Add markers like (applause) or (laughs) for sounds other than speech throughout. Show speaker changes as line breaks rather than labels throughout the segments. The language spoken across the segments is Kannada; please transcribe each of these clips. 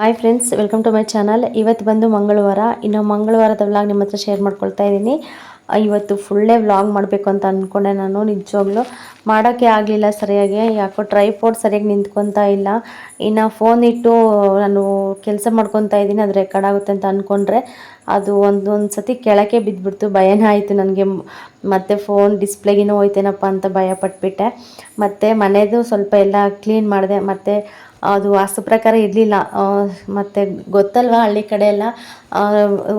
Hi friends welcome to my channel ಇವತ್ತು ಬಂದು ಮಂಗಳವಾರ. ಇನ್ನು ಮಂಗಳವಾರದ ವ್ಲಾಗ್ ನಿಮ್ಮ ಹತ್ರ ಶೇರ್ ಮಾಡ್ಕೊಳ್ತಾ ಇದ್ದೀನಿ. ಇವತ್ತು ಫುಲ್ಲೇ ವ್ಲಾಗ್ ಮಾಡಬೇಕು ಅಂತ ಅಂದ್ಕೊಂಡೆ ನಾನು, ನಿಜವಾಗ್ಲೂ. ಮಾಡೋಕ್ಕೆ ಆಗಲಿಲ್ಲ ಸರಿಯಾಗಿ. ಯಾಕೋ ಟ್ರೈಪೋರ್ಡ್ ಸರಿಯಾಗಿ ನಿಂತ್ಕೊತಾ ಇಲ್ಲ. ಇನ್ನು ಫೋನ್ ಇಟ್ಟು ನಾನು ಕೆಲಸ ಮಾಡ್ಕೊತಾ ಇದ್ದೀನಿ, ಅದು ರೆಕಾರ್ಡ್ ಆಗುತ್ತೆ ಅಂತ ಅಂದ್ಕೊಂಡ್ರೆ ಅದು ಒಂದೊಂದು ಸತಿ ಕೆಳಕ್ಕೆ ಬಿದ್ದುಬಿಡ್ತು ಭಯನೇ ಆಯಿತು ನನಗೆ. ಮತ್ತು ಫೋನ್ ಡಿಸ್ಪ್ಲೇಗಿನೂ ಹೋಯ್ತೇನಪ್ಪ ಅಂತ ಭಯ ಪಟ್ಬಿಟ್ಟೆ ಮತ್ತು ಮನೆಯದು ಸ್ವಲ್ಪ ಎಲ್ಲ ಕ್ಲೀನ್ ಮಾಡಿದೆ. ಮತ್ತು ಅದು ವಾಸ್ತು ಪ್ರಕಾರ ಇರಲಿಲ್ಲ. ಮತ್ತು ಗೊತ್ತಲ್ವಾ ಹಳ್ಳಿ ಕಡೆ ಎಲ್ಲ?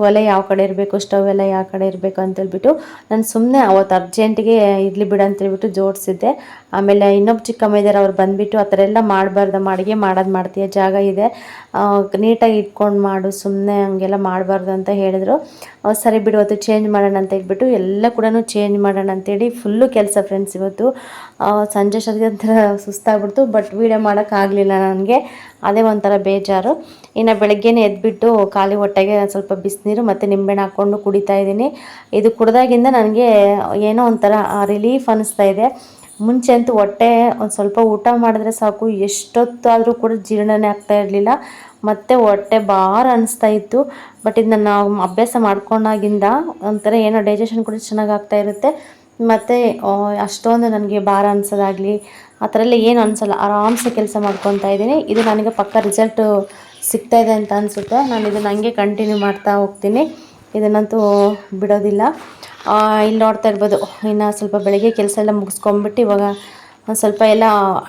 ಒಲೆ ಯಾವ ಕಡೆ ಇರಬೇಕು, ಸ್ಟವ್ ಎಲ್ಲ ಯಾವ ಕಡೆ ಇರಬೇಕು ಅಂತೇಳ್ಬಿಟ್ಟು ನಾನು ಸುಮ್ಮನೆ ಅವತ್ತು ಅರ್ಜೆಂಟಿಗೆ ಇರಲಿ ಬಿಡು ಅಂತೇಳ್ಬಿಟ್ಟು ಜೋಡಿಸಿದ್ದೆ. ಆಮೇಲೆ ಇನ್ನೊಬ್ಬ ಚಿಕ್ಕಮ್ಮ ಇದ್ದಾರೆ ಅವ್ರು ಬಂದುಬಿಟ್ಟು ಆ ಥರ ಎಲ್ಲ ಮಾಡಬಾರ್ದು, ಅಡುಗೆ ಮಾಡೋದು ಮಾಡ್ತೀಯ, ಜಾಗ ಇದೆ. ನೀಟಾಗಿ ಇಟ್ಕೊಂಡು ಮಾಡು ಸುಮ್ಮನೆ ಹಂಗೆಲ್ಲ ಮಾಡಬಾರ್ದು ಅಂತ ಹೇಳಿದ್ರು. ಸರಿ ಬಿಡು ಅವತ್ತು ಚೇಂಜ್ ಮಾಡೋಣ ಅಂತ ಹೇಳ್ಬಿಟ್ಟು ಎಲ್ಲ ಕೂಡ ಚೇಂಜ್ ಮಾಡೋಣ ಅಂತೇಳಿ ಫುಲ್ಲು ಕೆಲಸ ಫ್ರೆಂಡ್ಸ್ ಇವತ್ತು. ಸಂಜೆ ಅಷ್ಟೊತ್ತಿಗೆ ಒಂಥರ ಸುಸ್ತಾಗ್ಬಿಡ್ತು ಬಟ್ ವೀಡಿಯೋ ಮಾಡೋಕ್ಕಾಗಲಿಲ್ಲ ನನಗೆ. ಅದೇ ಒಂಥರ ಬೇಜಾರು. ಇನ್ನು ಬೆಳಗ್ಗೆನೆ ಎದ್ಬಿಟ್ಟು ಖಾಲಿ ಹೊಟ್ಟೆಗೆ ಸ್ವಲ್ಪ ಬಿಸಿನೀರು ಮತ್ತು ನಿಂಬೆಹಣ್ಣು ಹಾಕ್ಕೊಂಡು ಕುಡಿತಾ ಇದ್ದೀನಿ. ಇದು ಕುಡ್ದಾಗಿಂದ ನನಗೆ ಏನೋ ಒಂಥರ ರಿಲೀಫ್ ಅನ್ನಿಸ್ತಾ ಇದೆ. ಮುಂಚೆ ಅಂತೂ ಹೊಟ್ಟೆ ಒಂದು ಸ್ವಲ್ಪ ಊಟ ಮಾಡಿದ್ರೆ ಸಾಕು. ಎಷ್ಟೊತ್ತಾದರೂ ಕೂಡ ಜೀರ್ಣನೇ ಆಗ್ತಾ ಇರಲಿಲ್ಲ. ಮತ್ತು ಹೊಟ್ಟೆ ಭಾರ ಅನಿಸ್ತಾ ಇತ್ತು. ಬಟ್ ಇದು ನನ್ನ ಅಭ್ಯಾಸ ಮಾಡ್ಕೊಂಡಾಗಿಂದ ಒಂಥರ ಏನೋ ಡೈಜೆಷನ್ ಕೂಡ ಚೆನ್ನಾಗಿ ಆಗ್ತಾ ಇರುತ್ತೆ. ಮತ್ತು ಅಷ್ಟೊಂದು ನನಗೆ ಭಾರ ಅನ್ಸೋದಾಗಲಿ, ಆ ಥರ ಎಲ್ಲ ಏನು ಅನಿಸಲ್ಲ. ಆರಾಮ್ಸೆ ಕೆಲಸ ಮಾಡ್ಕೊತಾ ಇದ್ದೀನಿ. ಇದು ನನಗೆ ಪಕ್ಕ ರಿಸಲ್ಟು ಸಿಗ್ತಾ ಇದೆ ಅಂತ ಅನಿಸುತ್ತೆ. ನಾನು ಇದನ್ನು ಹಂಗೆ ಕಂಟಿನ್ಯೂ ಮಾಡ್ತಾ ಹೋಗ್ತೀನಿ. ಇದನ್ನಂತೂ ಬಿಡೋದಿಲ್ಲ. ಇಲ್ಲಿ ನೋಡ್ತಾ ಇರ್ಬೋದು. ಇನ್ನು ಸ್ವಲ್ಪ ಬೆಳಗ್ಗೆ ಕೆಲಸ ಎಲ್ಲ ಮುಗಿಸ್ಕೊಂಬಿಟ್ಟು ಇವಾಗ ಒಂದು ಸ್ವಲ್ಪ ಎಲ್ಲ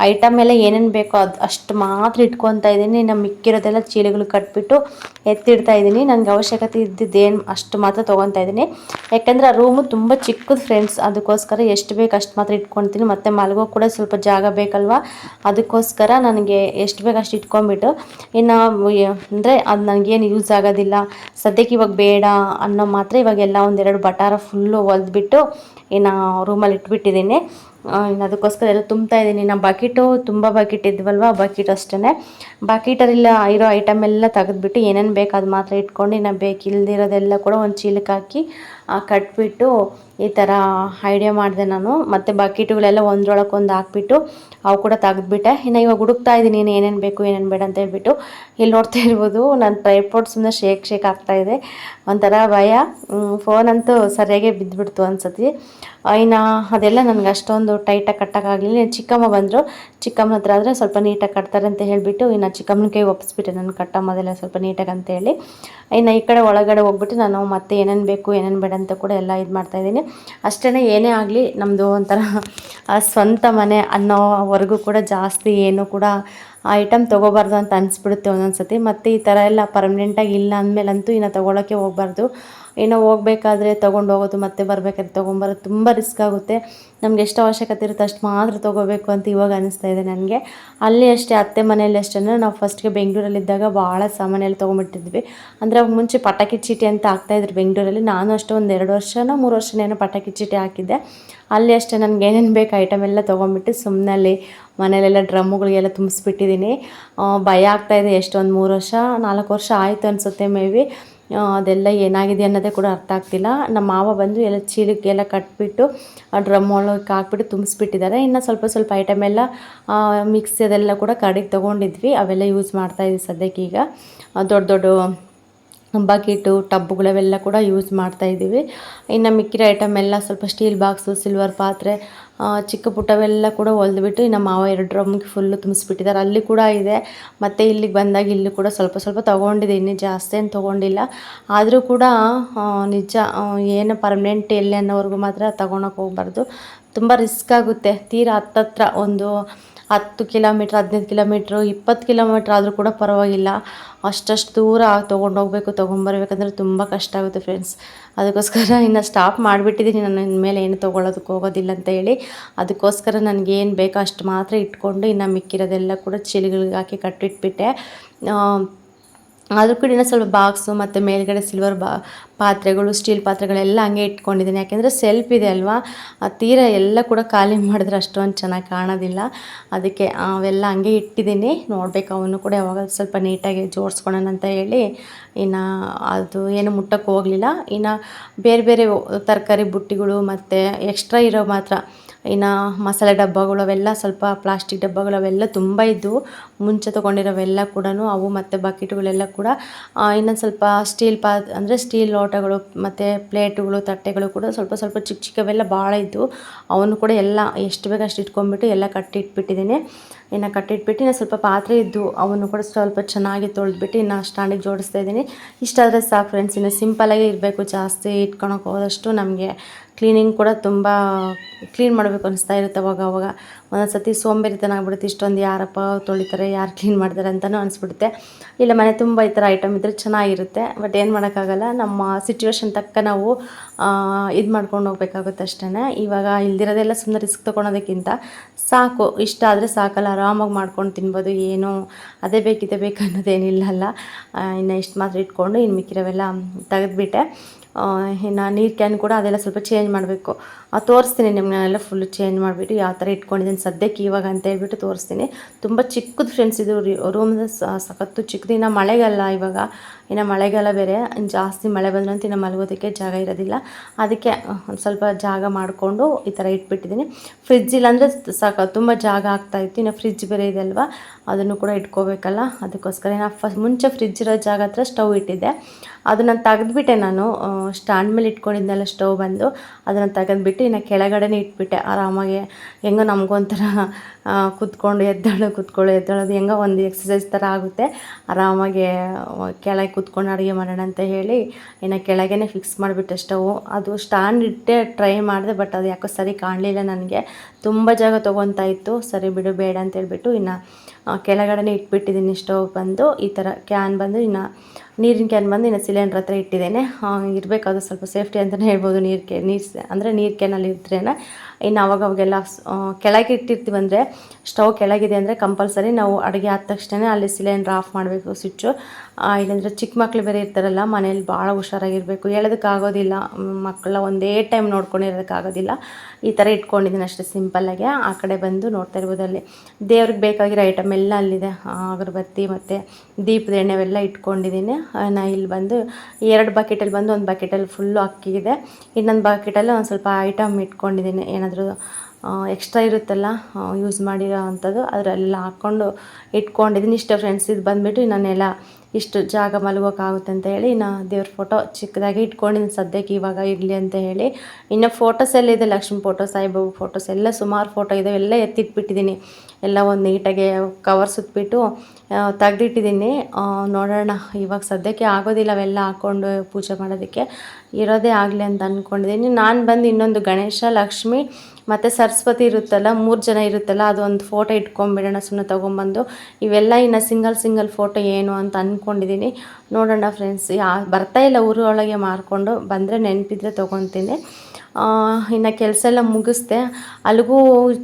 ಐಟಮ್ ಎಲ್ಲ ಏನೇನು ಬೇಕೋ ಅದು ಅಷ್ಟು ಮಾತ್ರ ಇಟ್ಕೊತಾ ಇದ್ದೀನಿ ನಮ್ಮ ಮಿಕ್ಕಿರೋದೆಲ್ಲ ಚೀಲಗಳು ಕಟ್ಬಿಟ್ಟು ಎತ್ತಿಡ್ತಾ ಇದ್ದೀನಿ ನನಗೆ ಅವಶ್ಯಕತೆ ಇದ್ದಿದ್ದೇನು ಅಷ್ಟು ಮಾತ್ರ ತೊಗೊತಾ ಇದ್ದೀನಿ ಯಾಕೆಂದರೆ ಆ ರೂಮು ತುಂಬ ಚಿಕ್ಕದು ಫ್ರೆಂಡ್ಸ್ ಅದಕ್ಕೋಸ್ಕರ ಎಷ್ಟು ಬೇಕು ಅಷ್ಟು ಮಾತ್ರ ಇಟ್ಕೊತೀನಿ. ಮತ್ತು ಮಲಗೋ ಕೂಡ ಸ್ವಲ್ಪ ಜಾಗ ಬೇಕಲ್ವಾ? ಅದಕ್ಕೋಸ್ಕರ ನನಗೆ ಎಷ್ಟು ಬೇಕು ಅಷ್ಟು ಇಟ್ಕೊಂಬಿಟ್ಟು. ಇನ್ನು ಅಂದರೆ ಅದು ನನಗೇನು ಯೂಸ್ ಆಗೋದಿಲ್ಲ. ಸದ್ಯಕ್ಕೆ ಇವಾಗ ಬೇಡ ಅನ್ನೋ ಮಾತ್ರ ಇವಾಗೆಲ್ಲ ಒಂದೆರಡು ಬಟಾರ ಫುಲ್ಲು ಹೊಲಿದ್ಬಿಟ್ಟು ಇನ್ನು ರೂಮಲ್ಲಿ ಇಟ್ಬಿಟ್ಟಿದ್ದೀನಿ ಇನ್ನು ಅದಕ್ಕೋಸ್ಕರ ಎಲ್ಲ ತುಂಬ್ತಾ ಇದ್ದೀನಿ. ನಮ್ಮ ಬಕೆಟು ತುಂಬ ಬಕೆಟ್ ಇದ್ವಲ್ವ? ಬಕೆಟ್ ಅಷ್ಟೇ ಬಕೆಟಲ್ಲಿ ಇರೋ ಐಟಮ್ ಎಲ್ಲ ತೆಗೆದ್ಬಿಟ್ಟು ಏನೇನು ಬೇಕು ಅದು ಮಾತ್ರ ಇಟ್ಕೊಂಡು ಇನ್ನು ಬೇಕಿಲ್ದಿರೋದೆಲ್ಲ ಕೂಡ ಒಂದು ಚೀಲಕ್ಕೆ ಹಾಕಿ ಕಟ್ಬಿಟ್ಟು ಈ ಥರ ಐಡಿಯಾ ಮಾಡಿದೆ ನಾನು. ಮತ್ತು ಬಕೆಟುಗಳೆಲ್ಲ ಒಂದ್ರೊಳಗೆ ಒಂದು ಹಾಕ್ಬಿಟ್ಟು ಅವು ಕೂಡ ತೆಗೆದ್ಬಿಟ್ಟೆ. ಇನ್ನು ಇವಾಗ ಹುಡುಕ್ತಾ ಇದ್ದೀನಿ ಇನ್ನು ಏನೇನು ಬೇಕು, ಏನೇನು ಬೇಡ ಅಂತ ಹೇಳ್ಬಿಟ್ಟು ಇಲ್ಲಿ ನೋಡ್ತಾ ಇರ್ಬೋದು. ನನ್ನ ಟ್ರೈಪೋರ್ಟ್ ಸುಮ್ಮನೆ ಶೇಕ್ ಶೇಕ್ ಆಗ್ತಾಯಿದೆ ಒಂಥರ ಭಯ. ಫೋನ್ ಅಂತೂ ಸರಿಯಾಗಿ ಬಿದ್ದುಬಿಡ್ತು ಅನ್ಸತಿ ಇನ್ನು ಅದೆಲ್ಲ ನನಗೆ ಅಷ್ಟೊಂದು ಟೈಟಾಗಿ ಕಟ್ಟೋಕ್ಕಾಗಲಿಲ್ಲ ಚಿಕ್ಕಮ್ಮ ಬಂದರು. ಚಿಕ್ಕಮ್ಮನ ಹತ್ರ ಆದರೆ ಸ್ವಲ್ಪ ನೀಟಾಗಿ ಕಟ್ತಾರೆ ಅಂತ ಹೇಳಿಬಿಟ್ಟು ಇನ್ನು ಚಿಕ್ಕಮ್ಮನ ಕೈ ಒಪ್ಪಿಸ್ಬಿಟ್ಟೆ ನಾನು ಕಟ್ಟಮ್ಮದೆಲ್ಲ ಸ್ವಲ್ಪ ನೀಟಾಗಿ ಅಂತ ಹೇಳಿ. ಇನ್ನು ಈ ಕಡೆ ಒಳಗಡೆ ಹೋಗ್ಬಿಟ್ಟು ನಾನು ಮತ್ತೆ ಏನೇನು ಬೇಕು, ಏನೇನು ಬೇಡ ಅಂತ ಕೂಡ ಎಲ್ಲ ಇದು ಮಾಡ್ತಾಯಿದ್ದೀನಿ ಅಷ್ಟೇ ಏನೇ ಆಗಲಿ ನಮ್ಮದು ಒಂಥರ ಸ್ವಂತ ಮನೆ ಅನ್ನೋವರೆಗೂ ಕೂಡ ಜಾಸ್ತಿ ಏನು ಕೂಡ ಐಟಮ್ ತೊಗೋಬಾರ್ದು ಅಂತ ಅನಿಸ್ಬಿಡುತ್ತೆ ಒಂದೊಂದು ಸತಿ ಮತ್ತು ಈ ಥರ ಎಲ್ಲ ಪರ್ಮನೆಂಟಾಗಿ ಇಲ್ಲ ಅಂದಮೇಲಂತೂ ಇನ್ನು ತೊಗೊಳಕ್ಕೆ ಹೋಗಬಾರ್ದು. ಏನೋ ಹೋಗ್ಬೇಕಾದ್ರೆ ತೊಗೊಂಡು ಹೋಗೋದು ಮತ್ತೆ ಬರಬೇಕಾದ್ರೆ ತೊಗೊಂಬರೋದು ತುಂಬ ರಿಸ್ಕ್ ಆಗುತ್ತೆ. ನಮ್ಗೆ ಎಷ್ಟು ಅವಶ್ಯಕತೆ ಇರುತ್ತೆ, ಅಷ್ಟು ಮಾತ್ರ ತೊಗೋಬೇಕು ಅಂತ ಇವಾಗ ಅನಿಸ್ತಾ ಇದೆ ನನಗೆ. ಅಲ್ಲಿ ಅಷ್ಟೇ, ಅತ್ತೆ ಮನೆಯಲ್ಲಿ ಅಷ್ಟೇ. ನಾವು ಫಸ್ಟ್ಗೆ ಬೆಂಗಳೂರಲ್ಲಿದ್ದಾಗ ಭಾಳ ಸಾಮಾನೆಲ್ಲ ತೊಗೊಂಬಿಟ್ಟಿದ್ವಿ ಅಂದರೆ ಅವಾಗ ಮುಂಚೆ ಪಟಾಕಿ ಚೀಟಿ ಅಂತ ಹಾಕ್ತಾಯಿದ್ರು ಬೆಂಗಳೂರಲ್ಲಿ. ನಾನು ಅಷ್ಟೇ ಒಂದು ಎರಡು ವರ್ಷನೋ, ಮೂರು ವರ್ಷನೇನೋ ಪಟಾಕಿ ಚೀಟಿ ಹಾಕಿದ್ದೆ. ಅಲ್ಲಿ ಅಷ್ಟೇ ನನಗೆ ಏನೇನು ಬೇಕು ಐಟಮ್ ಎಲ್ಲ ತೊಗೊಂಬಿಟ್ಟು ಸುಮ್ಮನೆ ಮನೇಲೆಲ್ಲ ಡ್ರಮ್ಮುಗಳಿಗೆಲ್ಲ ತುಂಬಿಸ್ಬಿಟ್ಟಿದ್ದೀನಿ. ಭಯ ಆಗ್ತಾಯಿದೆ ಎಷ್ಟೊಂದು ಮೂರು ವರ್ಷ, ನಾಲ್ಕು ವರ್ಷ ಆಯಿತು ಅನಿಸುತ್ತೆ ಮೇ ಬಿ. ಅದೆಲ್ಲ ಏನಾಗಿದೆ ಅನ್ನೋದೇ ಕೂಡ ಅರ್ಥ ಆಗ್ತಿಲ್ಲ. ನಮ್ಮ ಮಾವ ಬಂದು ಎಲ್ಲ ಚೀಲಕ್ಕೆಲ್ಲ ಕಟ್ಬಿಟ್ಟು, ಆ ಡ್ರಮ್ ಒಳಗೆ ಹಾಕ್ಬಿಟ್ಟು ತುಂಬಿಸ್ಬಿಟ್ಟಿದ್ದಾರೆ. ಇನ್ನು ಸ್ವಲ್ಪ ಸ್ವಲ್ಪ ಐಟಮ್ ಎಲ್ಲ ಮಿಕ್ಸ್ ಅದೆಲ್ಲ ಕೂಡ ಕಡೆಗೆ ತೊಗೊಂಡಿದ್ವಿ. ಅವೆಲ್ಲ ಯೂಸ್ ಮಾಡ್ತಾಯಿದ್ವಿ ಸದ್ಯಕ್ಕೆ ಈಗ. ದೊಡ್ಡ ದೊಡ್ಡ ಬಕೆಟು ಟಬ್ಬುಗಳವೆಲ್ಲ ಕೂಡ ಯೂಸ್ ಮಾಡ್ತಾಯಿದ್ದೀವಿ ಇನ್ನು ಮಿಕ್ಕಿರೋ ಐಟಮ್ ಎಲ್ಲ ಸ್ವಲ್ಪ ಸ್ಟೀಲ್ ಬಾಕ್ಸು ಸಿಲ್ವರ್ ಪಾತ್ರೆ ಚಿಕ್ಕ ಪುಟ್ಟವೆಲ್ಲ ಕೂಡ ಹೊಲ್ದ್ಬಿಟ್ಟು ಇನ್ನು ಮಾವ ಎರಡು ಡ್ರಮ್ಗೆ ಫುಲ್ಲು ತುಂಬಿಸ್ಬಿಟ್ಟಿದ್ದಾರೆ ಅಲ್ಲಿ ಕೂಡ ಇದೆ. ಮತ್ತು ಇಲ್ಲಿಗೆ ಬಂದಾಗ ಇಲ್ಲಿ ಕೂಡ ಸ್ವಲ್ಪ ಸ್ವಲ್ಪ ತೊಗೊಂಡಿದ್ದೀನಿ ಜಾಸ್ತಿ ಏನು ತೊಗೊಂಡಿಲ್ಲ. ಆದರೂ ಕೂಡ ನಿಜ ಏನು ಪರ್ಮನೆಂಟ್ ಎಲ್ಲಿ ಅನ್ನೋವರೆಗೂ ಮಾತ್ರ ತೊಗೊಳಕ್ಕೆ ಹೋಗ್ಬಾರ್ದು. ತುಂಬ ರಿಸ್ಕ್ ಆಗುತ್ತೆ. ತೀರಾ ಹತ್ತತ್ರ ಒಂದು ಹತ್ತು ಕಿಲೋಮೀಟ್ರ್, ಹದಿನೈದು ಕಿಲೋಮೀಟ್ರು, ಇಪ್ಪತ್ತು ಕಿಲೋಮೀಟ್ರ್ ಆದರೂ ಕೂಡ ಪರವಾಗಿಲ್ಲ. ಅಷ್ಟಷ್ಟು ದೂರ ತೊಗೊಂಡೋಗ್ಬೇಕು ತೊಗೊಂಬರ್ಬೇಕಂದ್ರೆ ತುಂಬ ಕಷ್ಟ ಆಗುತ್ತೆ ಫ್ರೆಂಡ್ಸ್ ಅದಕ್ಕೋಸ್ಕರ ಇನ್ನು ಸ್ಟಾಪ್ ಮಾಡಿಬಿಟ್ಟಿದ್ದೀನಿ ನಾನು ಇನ್ಮೇಲೆ ಏನು ತೊಗೊಳೋದಕ್ಕೆ ಹೋಗೋದಿಲ್ಲ ಅಂತ ಹೇಳಿ. ಅದಕ್ಕೋಸ್ಕರ ನನಗೇನು ಬೇಕೋ ಅಷ್ಟು ಮಾತ್ರ ಇಟ್ಕೊಂಡು ಇನ್ನು ಮಿಕ್ಕಿರೋದೆಲ್ಲ ಕೂಡ ಚೀಲಗಳಿಗೆ ಹಾಕಿ ಕಟ್ಟಿಟ್ಬಿಟ್ಟೆ. ಆ, ಆದರೂ ಕೂಡ ಸ್ವಲ್ಪ ಬಾಕ್ಸು ಮತ್ತು ಮೇಲ್ಗಡೆ ಸಿಲ್ವರ್ ಬಾ ಪಾತ್ರೆಗಳು ಸ್ಟೀಲ್ ಪಾತ್ರೆಗಳೆಲ್ಲ ಹಂಗೆ ಇಟ್ಕೊಂಡಿದ್ದೀನಿ. ಯಾಕೆಂದರೆ ಸೆಲ್ಫ್ ಇದೆ ಅಲ್ವಾ? ಆ ತೀರ ಎಲ್ಲ ಕೂಡ ಖಾಲಿ ಮಾಡಿದ್ರೆ ಅಷ್ಟೊಂದು ಚೆನ್ನಾಗಿ ಕಾಣೋದಿಲ್ಲ. ಅದಕ್ಕೆ ಅವೆಲ್ಲ ಹಂಗೆ ಇಟ್ಟಿದ್ದೀನಿ. ನೋಡ್ಬೇಕು ಅವನು ಕೂಡ ಯಾವಾಗ ಸ್ವಲ್ಪ ನೀಟಾಗಿ ಜೋಡಿಸ್ಕೊಳೋಣ ಅಂತ ಹೇಳಿ. ಇನ್ನು ಅದು ಏನು ಮುಟ್ಟಕ್ಕೆ ಹೋಗಲಿಲ್ಲ. ಇನ್ನು ಬೇರೆ ಬೇರೆ ತರಕಾರಿ ಬುಟ್ಟಿಗಳು ಮತ್ತು ಎಕ್ಸ್ಟ್ರಾ ಇರೋ ಮಾತ್ರ ಇನ್ನು ಮಸಾಲೆ ಡಬ್ಬಗಳು ಅವೆಲ್ಲ ಸ್ವಲ್ಪ ಪ್ಲಾಸ್ಟಿಕ್ ಡಬ್ಬಗಳು ಅವೆಲ್ಲ ತುಂಬ ಇದ್ದವು ಮುಂಚೆ ತೊಗೊಂಡಿರೋವೆಲ್ಲ ಕೂಡ ಅವು ಮತ್ತು ಬಕೆಟ್ಗಳೆಲ್ಲ ಕೂಡ ಇನ್ನೊಂದು ಸ್ವಲ್ಪ ಸ್ಟೀಲ್ ಪಾ ಅಂದರೆ ಸ್ಟೀಲ್ ಲೋಟಗಳು ಮತ್ತು ಪ್ಲೇಟುಗಳು ತಟ್ಟೆಗಳು ಕೂಡ ಸ್ವಲ್ಪ ಸ್ವಲ್ಪ ಚಿಕ್ಕ ಚಿಕ್ಕವೆಲ್ಲ ಭಾಳ ಇದ್ದವು ಅವನು ಕೂಡ ಎಲ್ಲ ಎಷ್ಟು ಬೇಕು ಅಷ್ಟು ಇಟ್ಕೊಂಡ್ಬಿಟ್ಟು ಎಲ್ಲ ಕಟ್ಟಿ ಇಟ್ಬಿಟ್ಟಿದ್ದೀನಿ ಇನ್ನು ಕಟ್ಟಿಟ್ಬಿಟ್ಟು ಇನ್ನು ಸ್ವಲ್ಪ ಪಾತ್ರೆ ಇದ್ದು ಅವನ್ನು ಕೂಡ ಸ್ವಲ್ಪ ಚೆನ್ನಾಗಿ ತೊಳೆದ್ಬಿಟ್ಟು ಇನ್ನು ಸ್ಟ್ಯಾಂಡಿಗೆ ಜೋಡಿಸ್ತಾ ಇದ್ದೀನಿ. ಇಷ್ಟಾದರೆ ಸಾಕು ಫ್ರೆಂಡ್ಸ್ ಇನ್ನು ಸಿಂಪಲಾಗೇ ಇರಬೇಕು, ಜಾಸ್ತಿ ಇಟ್ಕೊಳಕ್ಕೆ ಹೋದಷ್ಟು ನಮಗೆ ಕ್ಲೀನಿಂಗ್ ಕೂಡ ತುಂಬ ಕ್ಲೀನ್ ಮಾಡಬೇಕು ಅನಿಸ್ತಾ ಇರುತ್ತೆ ಅವಾಗ ಅವಾಗ. ಒಂದೊಂದು ಸತಿ ಸೋಂಬೇರಿತನ ಆಗ್ಬಿಡುತ್ತೆ, ಇಷ್ಟೊಂದು ಯಾರಪ್ಪ ತೊಳಿತಾರೆ, ಯಾರು ಕ್ಲೀನ್ ಮಾಡ್ತಾರೆ ಅಂತಲೂ ಅನಿಸ್ಬಿಡುತ್ತೆ. ಇಲ್ಲ, ಮನೆ ತುಂಬ ಈ ಥರ ಐಟಮ್ ಇದ್ದರೆ ಚೆನ್ನಾಗಿರುತ್ತೆ ಬಟ್ ಏನು ಮಾಡೋಕ್ಕಾಗಲ್ಲ. ನಮ್ಮ ಸಿಚುವೇಶನ್ ತಕ್ಕ ನಾವು ಇದು ಮಾಡ್ಕೊಂಡು ಹೋಗ್ಬೇಕಾಗುತ್ತೆ ಅಷ್ಟೇ ಇವಾಗ ಇಲ್ದಿರೋದೆಲ್ಲ ಸುಮ್ಮನೆ ರಿಸ್ಕ್ ತೊಗೊಳೋದಕ್ಕಿಂತ ಸಾಕು, ಇಷ್ಟ ಆದರೆ ಸಾಕಲ್ಲ ಆರಾಮಾಗಿ ಮಾಡ್ಕೊಂಡು ತಿನ್ಬೋದು, ಏನು ಅದೇ ಬೇಕಿದೆ ಬೇಕು ಅನ್ನೋದೇನಿಲ್ಲಲ್ಲ ಇನ್ನು ಇಷ್ಟು ಮಾತ್ರ ಇಟ್ಕೊಂಡು ಇನ್ನು ಮಿಕ್ಕಿರವೆಲ್ಲ ತೆಗೆದುಬಿಟ್ಟೆ. ಇನ್ನು ನೀರು ಕ್ಯಾನ್ ಕೂಡ ಅದೆಲ್ಲ ಸ್ವಲ್ಪ ಚೇಂಜ್ ಮಾಡಬೇಕು. ತೋರಿಸ್ತೀನಿ ನಿಮ್ಮನ್ನೆಲ್ಲ ಫುಲ್ ಚೇಂಜ್ ಮಾಡಿಬಿಟ್ಟು ಯಾವ ಥರ ಇಟ್ಕೊಂಡಿದ್ದೀನಿ ಸದ್ಯಕ್ಕೆ ಇವಾಗ ಅಂತ ಹೇಳ್ಬಿಟ್ಟು ತೋರಿಸ್ತೀನಿ. ತುಂಬ ಚಿಕ್ಕದು ಫ್ರೆಂಡ್ಸ್ ಇದು ರೂಮ್ ಸಖತ್ತು ಚಿಕ್ಕದಿನ ಮಳೆಗಲ್ಲ ಮಳೆಗಾಲ ಇವಾಗ. ಇನ್ನು ಮಳೆಗಾಲ ಬೇರೆ, ಜಾಸ್ತಿ ಮಳೆ ಬಂದ್ರಂತೂ ಇನ್ನು ಮಲಗೋದಕ್ಕೆ ಜಾಗ ಇರೋದಿಲ್ಲ. ಅದಕ್ಕೆ ಒಂದು ಸ್ವಲ್ಪ ಜಾಗ ಮಾಡಿಕೊಂಡು ಈ ಥರ ಇಟ್ಬಿಟ್ಟಿದ್ದೀನಿ ಫ್ರಿಜ್ ಇಲ್ಲಾಂದರೆ ಸಾಕು, ತುಂಬ ಜಾಗ ಆಗ್ತಾಯಿತ್ತು ಇನ್ನು ಫ್ರಿಜ್ ಬೇರೆ ಇದೆ ಅಲ್ವಾ, ಅದನ್ನು ಕೂಡ ಇಟ್ಕೋಬೇಕಲ್ಲ. ಅದಕ್ಕೋಸ್ಕರ ನಾನು ಫಸ್ಟ್ ಮುಂಚೆ ಫ್ರಿಜ್ ಇರೋ ಜಾಗ ಹತ್ರ ಸ್ಟವ್ ಇಟ್ಟಿದ್ದೆ. ಅದನ್ನು ತೆಗೆದ್ಬಿಟ್ಟೆ ನಾನು ಸ್ಟ್ಯಾಂಡ್ ಮೇಲೆ ಇಟ್ಕೊಂಡಿದ್ದೆಲ್ಲ ಸ್ಟವ್ ಬಂದು, ಅದನ್ನು ತೆಗೆದುಬಿಟ್ಟು ಇನ್ನು ಕೆಳಗಡೆನೇ ಇಟ್ಬಿಟ್ಟೆ. ಆರಾಮಾಗಿ, ಹೆಂಗೋ ನಮಗೊಂಥರ ಕುತ್ಕೊಂಡು ಎದ್ದಳು, ಕುತ್ಕೊಳ್ಳೋ ಎದ್ದಾಳೋದು ಹೆಂಗೋ ಒಂದು ಎಕ್ಸಸೈಸ್ ಥರ ಆಗುತ್ತೆ. ಆರಾಮಾಗಿ ಕೆಳಗೆ ಕುತ್ಕೊಂಡು ಅಡುಗೆ ಮಾಡೋಣ ಅಂತ ಹೇಳಿ ಇನ್ನು ಕೆಳಗೇ ಫಿಕ್ಸ್ ಮಾಡಿಬಿಟ್ಟೆ ಸ್ಟವ್ ಅದು ಸ್ಟ್ಯಾಂಡ್ ಇಟ್ಟೆ ಟ್ರೈ ಮಾಡಿದೆ ಬಟ್ ಅದು ಯಾಕೋ ಸರಿ ಕಾಣಲಿಲ್ಲ ನನಗೆ. ತುಂಬ ಜಾಗ ತೊಗೊತಾ ಇತ್ತು. ಸರಿ ಬಿಡು, ಬೇಡ ಅಂತ ಹೇಳ್ಬಿಟ್ಟು ಇನ್ನು ಕೆಳಗಡೆನೇ ಇಟ್ಬಿಟ್ಟಿದ್ದೀನಿ ಸ್ಟವ್ ಬಂದು. ಈ ಥರ ಕ್ಯಾನ್ ಬಂದು ಇನ್ನು ನೀರಿನ ಕ್ಯಾನ್ ಬಂದು ಇನ್ನು ಸಿಲಿಂಡ್ರ್ ಹತ್ರ ಇಟ್ಟಿದ್ದೇನೆ. ಇರಬೇಕಾದ್ರೆ ಸ್ವಲ್ಪ ಸೇಫ್ಟಿ ಅಂತಲೇ ಹೇಳ್ಬೋದು ನೀರು ಕೆ, ನೀರು ಅಂದರೆ ನೀರು ಕ್ಯಾನಲ್ಲಿ ಇದ್ರೇ ಇನ್ನು ಅವಾಗವಾಗೆಲ್ಲ ಕೆಳಗೆ ಇಟ್ಟಿರ್ತೀವಿ ಅಂದರೆ, ಸ್ಟವ್ ಕೆಳಗಿದೆ ಅಂದರೆ ಕಂಪಲ್ಸರಿ ನಾವು ಅಡುಗೆ ಆದ ತಕ್ಷಣ ಅಲ್ಲಿ ಸಿಲಿಂಡ್ರ್ ಆಫ್ ಮಾಡಬೇಕು ಸ್ವಿಚ್ಚು. ಇಲ್ಲಾಂದರೆ ಚಿಕ್ಕ ಮಕ್ಳು ಬೇರೆ ಇರ್ತಾರಲ್ಲ, ಮನೇಲಿ ಭಾಳ ಹುಷಾರಾಗಿರಬೇಕು. ಹೇಳೋದಕ್ಕಾಗೋದಿಲ್ಲ ಮಕ್ಕಳ ಒಂದೇ ಟೈಮ್ ನೋಡ್ಕೊಂಡಿರೋದಕ್ಕಾಗೋದಿಲ್ಲ. ಈ ಥರ ಇಟ್ಕೊಂಡಿದ್ದೀನಿ ಅಷ್ಟೇ ಸಿಂಪಲ್ಲಾಗೆ ಆ ಕಡೆ ಬಂದು ನೋಡ್ತಾ ಇರ್ಬೋದು ಅಲ್ಲಿ ದೇವ್ರಿಗೆ ಬೇಕಾಗಿರೋ ಐಟಮ್ ಎಲ್ಲ ಅಲ್ಲಿದೆ. ಅಗರಬತ್ತಿ ಮತ್ತು ದೀಪದ ಎಣ್ಣೆವೆಲ್ಲ ಇಟ್ಕೊಂಡಿದ್ದೀನಿ. ನಾ ಇಲ್ಲಿ ಬಂದು ಎರಡು ಬಕೆಟಲ್ಲಿ ಬಂದು ಒಂದು ಬಕೆಟಲ್ಲಿ ಫುಲ್ಲು ಅಕ್ಕಿ ಇದೆ. ಇನ್ನೊಂದು ಬಕೆಟಲ್ಲಿ ಒಂದು ಸ್ವಲ್ಪ ಐಟಮ್ ಇಟ್ಕೊಂಡಿದ್ದೀನಿ. ಏನಾದರೂ ಎಕ್ಸ್ಟ್ರಾ ಇರುತ್ತಲ್ಲ ಯೂಸ್ ಮಾಡಿರೋ ಅಂಥದ್ದು ಅದರಲ್ಲೆಲ್ಲ ಹಾಕ್ಕೊಂಡು ಇಟ್ಕೊಂಡಿದ್ದೀನಿ. ಇಷ್ಟ ಫ್ರೆಂಡ್ಸ್ ಇದು ಬಂದುಬಿಟ್ಟು ನಾನೆಲ್ಲ ಇಷ್ಟು ಜಾಗ ಮಲಗೋಕ್ಕಾಗುತ್ತೆ ಅಂತ ಹೇಳಿ ನಾ ದೇವ್ರ ಫೋಟೋ ಚಿಕ್ಕದಾಗಿ ಇಟ್ಕೊಂಡಿದ್ದೀನಿ. ಸದ್ಯಕ್ಕೆ ಇವಾಗ ಇರಲಿ ಅಂತ ಹೇಳಿ. ಇನ್ನು ಫೋಟೋಸ್ ಎಲ್ಲ ಇದೆ. ಲಕ್ಷ್ಮೀ ಫೋಟೋ ಸಾಯಿಬಾಬು ಫೋಟೋಸ್ ಎಲ್ಲ ಸುಮಾರು ಫೋಟೋ ಇದೆ. ಎಲ್ಲ ಎತ್ತಿಟ್ಬಿಟ್ಟಿದ್ದೀನಿ. ಎಲ್ಲ ಒಂದು ನೀಟಾಗಿ ಕವರ್ ಸುತ್ತಬಿಟ್ಟು ತೆಗ್ದಿಟ್ಟಿದ್ದೀನಿ ನೋಡೋಣ, ಇವಾಗ ಸದ್ಯಕ್ಕೆ ಆಗೋದಿಲ್ಲ ಅವೆಲ್ಲ ಹಾಕ್ಕೊಂಡು ಪೂಜೆ ಮಾಡೋದಕ್ಕೆ. ಇರೋದೇ ಆಗಲಿ ಅಂತ ಅಂದ್ಕೊಂಡಿದ್ದೀನಿ ನಾನು ಬಂದು ಇನ್ನೊಂದು ಗಣೇಶ, ಲಕ್ಷ್ಮಿ ಮತ್ತು ಸರಸ್ವತಿ ಇರುತ್ತಲ್ಲ, ಮೂರು ಜನ ಇರುತ್ತಲ್ಲ, ಅದೊಂದು ಫೋಟೋ ಇಟ್ಕೊಂಬಿಡೋಣ ಸುಮ್ಮನೆ ತೊಗೊಂಬಂದು. ಇವೆಲ್ಲ ಇನ್ನು ಸಿಂಗಲ್ ಸಿಂಗಲ್ ಫೋಟೋ ಏನು ಅಂತ ಅಂದ್ಕೊಂಡಿದ್ದೀನಿ ನೋಡೋಣ ಫ್ರೆಂಡ್ಸ್ ಯಾ, ಬರ್ತಾ ಇಲ್ಲ ಊರೊಳಗೆ ಮಾರ್ಕೊಂಡು, ಬಂದರೆ ನೆನಪಿದ್ರೆ ತೊಗೊತೀನಿ. ಇನ್ನು ಕೆಲಸ ಎಲ್ಲ ಮುಗಿಸ್ದೆ. ಅಲ್ಲಿಗೂ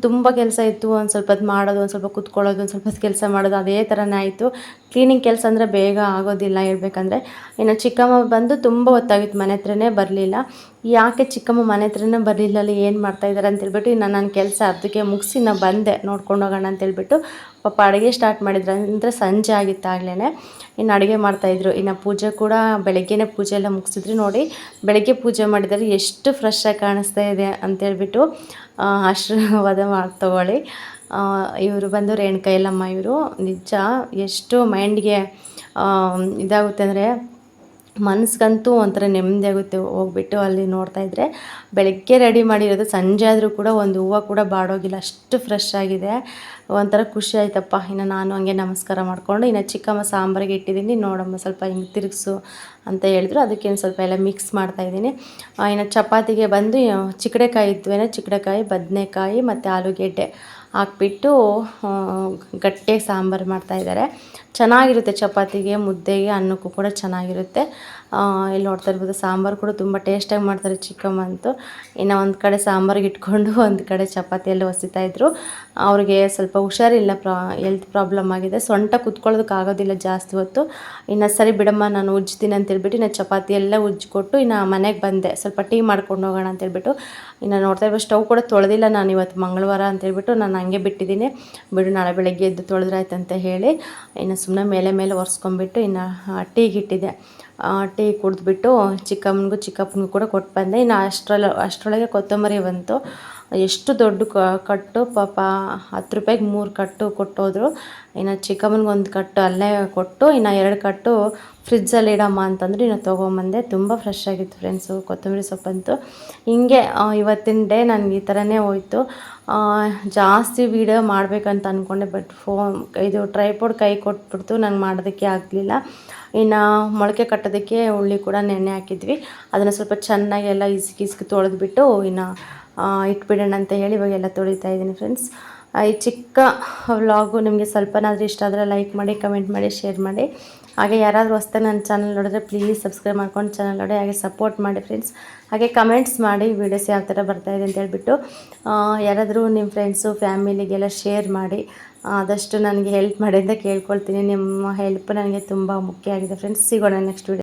ತುಂಬ ಕೆಲಸ ಇತ್ತು, ಒಂದು ಸ್ವಲ್ಪ ಹೊತ್ತು ಮಾಡೋದು, ಒಂದು ಸ್ವಲ್ಪ ಕುತ್ಕೊಳ್ಳೋದು, ಒಂದು ಸ್ವಲ್ಪ ಕೆಲಸ ಮಾಡೋದು, ಅದೇ ಥರನೇ ಆಯಿತು. ಕ್ಲೀನಿಂಗ್ ಕೆಲಸ ಅಂದರೆ ಬೇಗ ಆಗೋದಿಲ್ಲ ಹೇಳ್ಬೇಕಂದ್ರೆ. ಇನ್ನು ಚಿಕ್ಕಮ್ಮ ಬಂದು ತುಂಬ ಹೊತ್ತಾಗಿತ್ತು ಮನೆ ಹತ್ರನೇ ಬರಲಿಲ್ಲ. ಯಾಕೆ ಚಿಕ್ಕಮ್ಮ ಮನೆ ಹತ್ರನೇ ಬರಲಿಲ್ಲ, ಅಲ್ಲಿ ಏನು ಮಾಡ್ತಾಯಿದ್ದಾರೆ ಅಂತೇಳ್ಬಿಟ್ಟು ಇನ್ನು ನನ್ನ ಕೆಲಸ ಅದಕ್ಕೆ ಮುಗಿಸಿ ನಾ ಬಂದೆ, ನೋಡ್ಕೊಂಡು ಹೋಗೋಣ ಅಂತೇಳ್ಬಿಟ್ಟು ಪಾಪ ಅಡುಗೆ ಸ್ಟಾರ್ಟ್ ಮಾಡಿದ್ರು ಅಂದರೆ ಸಂಜೆ ಆಗಿತ್ತಾಗಲೇ ಇನ್ನು ಅಡುಗೆ ಮಾಡ್ತಾಯಿದ್ರು ಇನ್ನು ಪೂಜೆ ಕೂಡ ಬೆಳಗ್ಗೆನೇ ಪೂಜೆ ಎಲ್ಲ ಮುಗಿಸಿದ್ರು ನೋಡಿ. ಬೆಳಗ್ಗೆ ಪೂಜೆ ಮಾಡಿದರೆ ಎಷ್ಟು ಫ್ರೆಶ್ ಆಗಿ ಕಾಣಿಸ್ತಾ ಇದೆ ಅಂತೇಳ್ಬಿಟ್ಟು ಆಶೀರ್ವಾದ ಮಾಡಿ ತಗೊಳ್ಳಿ. ಇವರು ಬಂದು ರೇಣುಕಾ ಇವರು ನಿಜ ಎಷ್ಟು ಮೈಂಡ್ಗೆ ಇದಾಗುತ್ತೆ ಅಂದರೆ ಮನಸ್ಗಂತೂ ಒಂಥರ ನೆಮ್ಮದಿ ಆಗುತ್ತೆ ಹೋಗ್ಬಿಟ್ಟು ಅಲ್ಲಿ ನೋಡ್ತಾ ಇದ್ದರೆ ಬೆಳಗ್ಗೆ ರೆಡಿ ಮಾಡಿರೋದು ಸಂಜೆ ಆದರೂ ಕೂಡ ಒಂದು ಹೂವು ಕೂಡ ಬಾಡೋಗಿಲ್ಲ, ಅಷ್ಟು ಫ್ರೆಶ್ ಆಗಿದೆ. ಒಂಥರ ಖುಷಿ ಆಯ್ತಪ್ಪ, ಇನ್ನು ನಾನು ಹಂಗೆ ನಮಸ್ಕಾರ ಮಾಡಿಕೊಂಡು, ಇನ್ನು ಚಿಕ್ಕಮ್ಮ ಸಾಂಬಾರಿಗೆ ಇಟ್ಟಿದ್ದೀನಿ, ನೋಡಮ್ಮ ಸ್ವಲ್ಪ ಹಿಂಗೆ ತಿರುಗಿಸು ಅಂತ ಹೇಳಿದ್ರು. ಅದಕ್ಕೆ ಒಂದು ಸ್ವಲ್ಪ ಎಲ್ಲ ಮಿಕ್ಸ್ ಮಾಡ್ತಾಯಿದ್ದೀನಿ ಇನ್ನು ಚಪಾತಿಗೆ ಬಂದು, ಚಿಕ್ಕಡೆಕಾಯಿ ಇದ್ವೇನೆ, ಚಿಕ್ಕಡೆಕಾಯಿ, ಬದನೆಕಾಯಿ ಮತ್ತು ಆಲೂಗೆಡ್ಡೆ. ಹಾಕ್ಬಿಟ್ಟು ಗಟ್ಟಿಯಾಗಿ ಸಾಂಬಾರು ಮಾಡ್ತಾಯಿದ್ದಾರೆ ಚೆನ್ನಾಗಿರುತ್ತೆ ಚಪಾತಿಗೆ, ಮುದ್ದೆಗೆ, ಅನ್ನಕ್ಕೂ ಕೂಡ ಚೆನ್ನಾಗಿರುತ್ತೆ. ಇಲ್ಲಿ ನೋಡ್ತಾ ಇರ್ಬೋದು, ಸಾಂಬಾರು ಕೂಡ ತುಂಬ ಟೇಸ್ಟಾಗಿ ಮಾಡ್ತಾರೆ ಚಿಕ್ಕಮ್ಮ ಅಂತೂ. ಇನ್ನು ಒಂದು ಕಡೆ ಸಾಂಬಾರಿಗೆ ಇಟ್ಕೊಂಡು (laughs) ಒಂದು ಕಡೆ ಚಪಾತಿಯಲ್ಲಿ ಹೊಸಿತಾ ಇದ್ರು. ಅವ್ರಿಗೆ ಸ್ವಲ್ಪ ಹುಷಾರಿಲ್ಲ, ಪ್ರಾ ಹೆಲ್ತ್ ಪ್ರಾಬ್ಲಮ್ ಆಗಿದೆ. ಸೊಂಟ ಕುತ್ಕೊಳ್ಳೋದಕ್ಕೆ ಆಗೋದಿಲ್ಲ ಜಾಸ್ತಿ ಹೊತ್ತು. ಇನ್ನು ಸರಿ ಬಿಡಮ್ಮ, ನಾನು ಉಜ್ಜುತ್ತೀನಿ ಅಂತ ಹೇಳ್ಬಿಟ್ಟು ಇನ್ನು ಚಪಾತಿ ಎಲ್ಲ ಉಜ್ಜಿಕೊಟ್ಟು ಇನ್ನು ಮನೆಗೆ ಬಂದೆ. ಸ್ವಲ್ಪ ಟೀ ಮಾಡ್ಕೊಂಡು ಹೋಗೋಣ ಅಂತೇಳ್ಬಿಟ್ಟು ಇನ್ನು ನೋಡ್ತಾ ಇರ್ಬೋದು, ಸ್ಟವ್ ಕೂಡ ತೊಳೆದಿಲ್ಲ ನಾನು ಇವತ್ತು ಮಂಗಳವಾರ ಅಂತೇಳ್ಬಿಟ್ಟು ನಾನು ಹಂಗೆ ಬಿಟ್ಟಿದ್ದೀನಿ. ಬಿಡು, ನಾಳೆ ಬೆಳಗ್ಗೆ ಎದ್ದು ತೊಳೆದ್ರಾಯ್ತು ಅಂತ ಹೇಳಿ. ಇನ್ನು ಸುಮ್ಮನೆ ಮೇಲೆ ಮೇಲೆ ಒರೆಸ್ಕೊಂಬಿಟ್ಟು ಇನ್ನು ಟೀಗೆ ಇಟ್ಟಿದ್ದೆ ಟೀ ಕುಡಿದ್ಬಿಟ್ಟು ಚಿಕ್ಕಮ್ಮನಿಗೂ ಚಿಕ್ಕಪ್ಪನಿಗೂ ಕೂಡ ಕೊಟ್ಟು ಬಂದೆ. ಇನ್ನು ಅಷ್ಟರಲ್ಲಿ, ಅಷ್ಟರೊಳಗೆ ಕೊತ್ತಂಬರಿ ಬಂತು. ಎಷ್ಟು ದೊಡ್ಡ ಕಟ್ಟು, ಪಾಪ ಹತ್ತು ರೂಪಾಯಿಗೆ ಮೂರು ಕಟ್ಟು ಕೊಟ್ಟೋದ್ರು. ಇನ್ನು ಚಿಕ್ಕಮ್ಮನಿಗೆ ಒಂದು ಕಟ್ಟು ಅಲ್ಲೇ ಕೊಟ್ಟು, ಇನ್ನು ಎರಡು ಕಟ್ಟು ಫ್ರಿಜ್ಜಲ್ಲಿ ಇಡಮ್ಮ ಅಂತಂದ್ರೆ ಇನ್ನು ತೊಗೊಂಬಂದೆ. ತುಂಬ ಫ್ರೆಶ್ ಆಗಿತ್ತು ಫ್ರೆಂಡ್ಸು ಕೊತ್ತಂಬರಿ ಸೊಪ್ಪಂತೂ ಹಿಂಗೆ ಇವತ್ತಿನ ಡೇ ನನಗೆ ಈ ಥರನೇ ಹೋಯ್ತು. ಜಾಸ್ತಿ ವೀಡಿಯೋ ಮಾಡಬೇಕಂತ ಅಂದ್ಕೊಂಡೆ ಬಟ್ ಫೋನ್ ಇದು ಟ್ರೈಪೋಡ್ ಕೈ ಕೊಟ್ಬಿಡ್ತು. ನಂಗೆ ಮಾಡೋದಕ್ಕೆ ಆಗಲಿಲ್ಲ. ಇನ್ನು ಮೊಳಕೆ ಕಟ್ಟೋದಕ್ಕೆ ಹುಳ್ಳಿ ಕೂಡ ನೆನೆ ಹಾಕಿದ್ವಿ. ಅದನ್ನು ಸ್ವಲ್ಪ ಚೆನ್ನಾಗಿ ಎಲ್ಲ ಇಸ್ಕಿ ಇಸ್ಕಿ ತೊಳೆದ್ಬಿಟ್ಟು ಇನ್ನು ಇಟ್ಬಿಡೋಣ ಅಂತ ಹೇಳಿ ಇವಾಗೆಲ್ಲ ತೊಳಿತಾ ಇದ್ದೀನಿ ಫ್ರೆಂಡ್ಸ್ ಈ ಚಿಕ್ಕ ವ್ಲಾಗು ನಿಮಗೆ ಸ್ವಲ್ಪನಾದರೂ ಇಷ್ಟ ಆದರೆ ಲೈಕ್ ಮಾಡಿ ಕಮೆಂಟ್ ಮಾಡಿ ಶೇರ್ ಮಾಡಿ. ಹಾಗೆ ಯಾರಾದರೂ ಹೊಸ್ದಾಗಿ ನನ್ನ ಚಾನಲ್ ನೋಡಿದ್ರೆ ಪ್ಲೀಸ್ ಸಬ್ಸ್ಕ್ರೈಬ್ ಮಾಡ್ಕೊಂಡು ಚಾನಲ್ ನೋಡಿ, ಹಾಗೆ ಸಪೋರ್ಟ್ ಮಾಡಿ ಫ್ರೆಂಡ್ಸ್ ಹಾಗೆ ಕಮೆಂಟ್ಸ್ ಮಾಡಿ ವೀಡಿಯೋಸ್ ಯಾವ ಥರ ಬರ್ತಾಯಿದೆ ಅಂತ ಹೇಳ್ಬಿಟ್ಟು ಯಾರಾದರೂ ನಿಮ್ಮ ಫ್ರೆಂಡ್ಸು ಫ್ಯಾಮಿಲಿಗೆಲ್ಲ ಶೇರ್ ಮಾಡಿ, ಆದಷ್ಟು ನನಗೆ ಹೆಲ್ಪ್ ಮಾಡಿ ಅಂತ ಕೇಳ್ಕೊಳ್ತೀನಿ. ನಿಮ್ಮ ಹೆಲ್ಪ್ ನನಗೆ ತುಂಬ ಮುಖ್ಯ ಆಗಿದೆ ಫ್ರೆಂಡ್ಸ್ ಸಿಗೋಣ ನೆಕ್ಸ್ಟ್ ವೀಡಿಯೋ